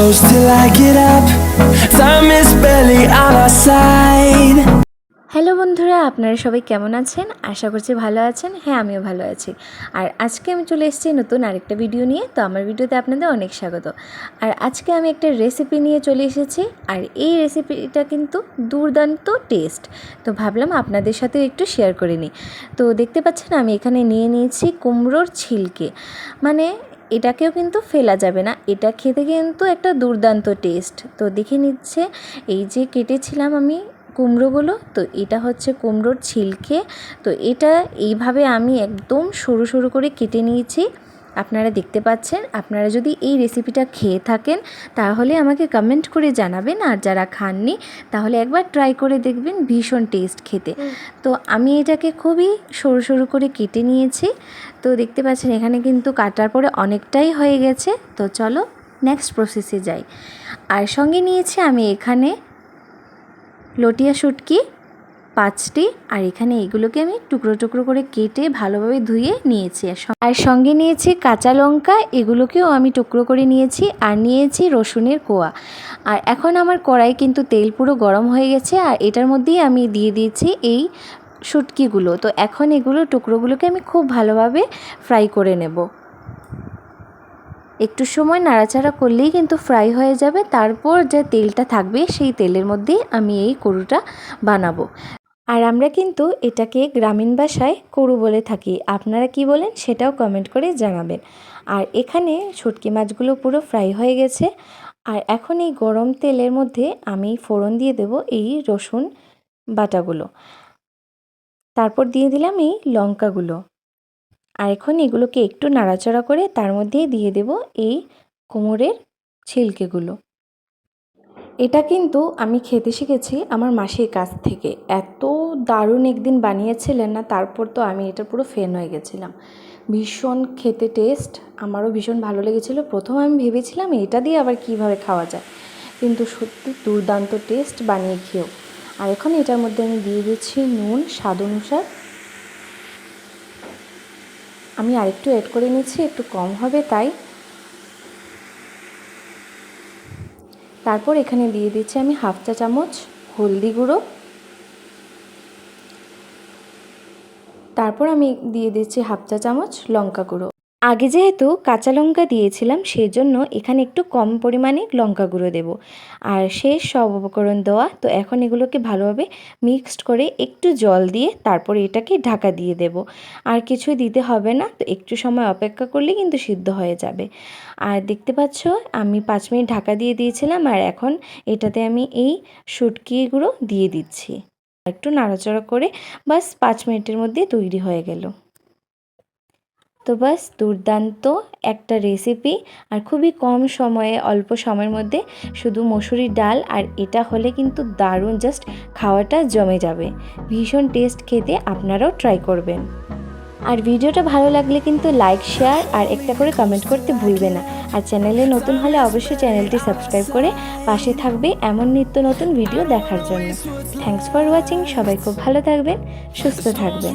close till I get up. Time is barely on our side. Hello বন্ধুরা, আপনারা সবাই কেমন আছেন? আশা করছি ভালো আছেন। হ্যাঁ আমিও ভালো আছি। আর আজকে আমি চলে এসেছি নতুন আরেকটা ভিডিও নিয়ে। তো আমার ভিডিওতে আপনাদের অনেক স্বাগত। আর আজকে আমি একটা রেসিপি নিয়ে চলে এসেছি। আর এই রেসিপিটা কিন্তু দুর্দান্ত টেস্ট তো ভাবলাম আপনাদের সাথে একটু শেয়ার করে নিই। তো দেখতে পাচ্ছেন, আমি এখানে নিয়ে নিয়েছি কুমড়োর ছিলকে। মানে এটাকেও কিন্তু ফেলা যাবে না। এটা খেতে কিন্তু একটা দুর্দান্ত টেস্ট তো দেখে নিচ্ছে, এই যে কেটেছিলাম আমি কুমড়োগুলো, তো এটা হচ্ছে কুমড়োর ছিলকে। তো এটা এইভাবে আমি একদম সরু সরু করে কেটে নিয়েছি। আপনারা দেখতে পাচ্ছেন আপনারা যদি এই রেসিপিটা খেয়ে থাকেন তাহলে আমাকে কমেন্ট করে জানাবেন। আর যারা খাননি তাহলে একবার ট্রাই করে দেখবেন ভীষণ টেস্ট খেতে। তো আমি এটাকে খুবই সরু সরু করে কেটে নিয়েছি। তো দেখতে পাচ্ছেন এখানে কিন্তু কাটার পরে অনেকটাই হয়ে গেছে। তো চলো নেক্সট প্রসেসে যাই। আর সঙ্গে নিয়েছি আমি এখানে লটিয়া শুটকি। পাঁচটি, আর এখানে এগুলোকে আমি টুকরো টুকরো করে কেটে ভালোভাবে ধুয়ে নিয়েছি। আর সঙ্গে- নিয়েছি কাঁচা লঙ্কা, এগুলোকেও আমি টুকরো করে নিয়েছি, আর নিয়েছি রসুনের কোয়া। আর এখন আমার কড়াই কিন্তু তেল পুরো গরম হয়ে গেছে, আর এটার মধ্যেই আমি দিয়ে দিয়েছি এই শুটকিগুলো। তো এখন এগুলো টুকরোগুলোকে আমি খুব ভালোভাবে ফ্রাই করে নেব। একটু সময় নাড়াচাড়া করলেই কিন্তু ফ্রাই হয়ে যাবে, তারপর যে তেলটা থাকবে সেই তেলের মধ্যেই আমি এই করুটা বানাবো। আর আমরা কিন্তু এটাকে গ্রামীণ ভাষায় করু বলে থাকি। আপনারা কি বলেন সেটাও কমেন্ট করে জানাবেন। আর এখানে শুটকি মাছগুলো পুরো ফ্রাই হয়ে গেছে। আর এখন এই গরম তেলের মধ্যে আমি ফোড়ন দিয়ে দেব এই রসুন বাটাগুলো। তারপর দিয়ে দিলাম এই লঙ্কাগুলো। আর এখন এগুলোকে একটু নাড়াচাড়া করে তার মধ্যেই দিয়ে দেব এই কোমরের ছিলকেগুলো। এটা কিন্তু আমি খেতে শিখেছি আমার মাসির কাছ থেকে। এত দারুণ একদিন বানিয়েছিলেন না, তারপর তো আমি এটা পুরো ফেন হয়ে গেছিলাম। ভীষণ খেতে টেস্ট আমারও ভীষণ ভালো লেগেছিলো। প্রথম আমি ভেবেছিলাম এটা দিয়ে আবার কীভাবে খাওয়া যায়। কিন্তু সত্যি দুর্দান্ত টেস্ট বানিয়ে খেয়েও। আর এখন এটার মধ্যে আমি দিয়ে দিচ্ছি নুন, স্বাদ অনুসার। আমি আরেকটু অ্যাড করে নিচ্ছি, একটু কম হবে তাই। তারপর এখানে দিয়ে দিচ্ছি আমি হাফ চা চামচ হলদি গুঁড়ো। তারপর আমি দিয়ে দিচ্ছি হাফ চা চামচ লঙ্কা গুঁড়ো। আগে যেহেতু কাঁচা লঙ্কা দিয়েছিলাম সেই জন্য এখানে একটু কম পরিমাণে লঙ্কা গুঁড়ো দেবো। আর শেষ সব উপকরণ দেওয়া, তো এখন এগুলোকে ভালোভাবে মিক্সড করে একটু জল দিয়ে তারপর এটাকে ঢাকা দিয়ে দেব। আর কিছুই দিতে হবে না, তো একটু সময় অপেক্ষা করলে কিন্তু সিদ্ধ হয়ে যাবে। আর দেখতে পাচ্ছ, আমি পাঁচ মিনিট ঢাকা দিয়ে দিয়েছিলাম, আর এখন এটাতে আমি এই শুটকিগুলো দিয়ে দিচ্ছি। একটু নাড়াচাড়া করে বাস পাঁচ মিনিটের মধ্যে তৈরি হয়ে গেল। তো বাস দুর্দান্ত একটা রেসিপি আর খুবই কম সময়ে, অল্প সময়ের মধ্যে শুধু মসুরি ডাল আর এটা হলে কিন্তু দারুণ জাস্ট খাওয়াটা জমে যাবে। ভীষণ টেস্ট খেতে আপনারাও ট্রাই করবেন। আর ভিডিওটা ভালো লাগলে কিন্তু লাইক শেয়ার আর একটা করে কমেন্ট করতে ভুলবে না। আর চ্যানেলে নতুন হলে অবশ্যই চ্যানেলটি সাবস্ক্রাইব করে পাশে থাকবে এমন নিত্য নতুন ভিডিও দেখার জন্য। থ্যাঙ্কস ফর ওয়াচিং সবাই খুব ভালো থাকবেন, সুস্থ থাকবেন।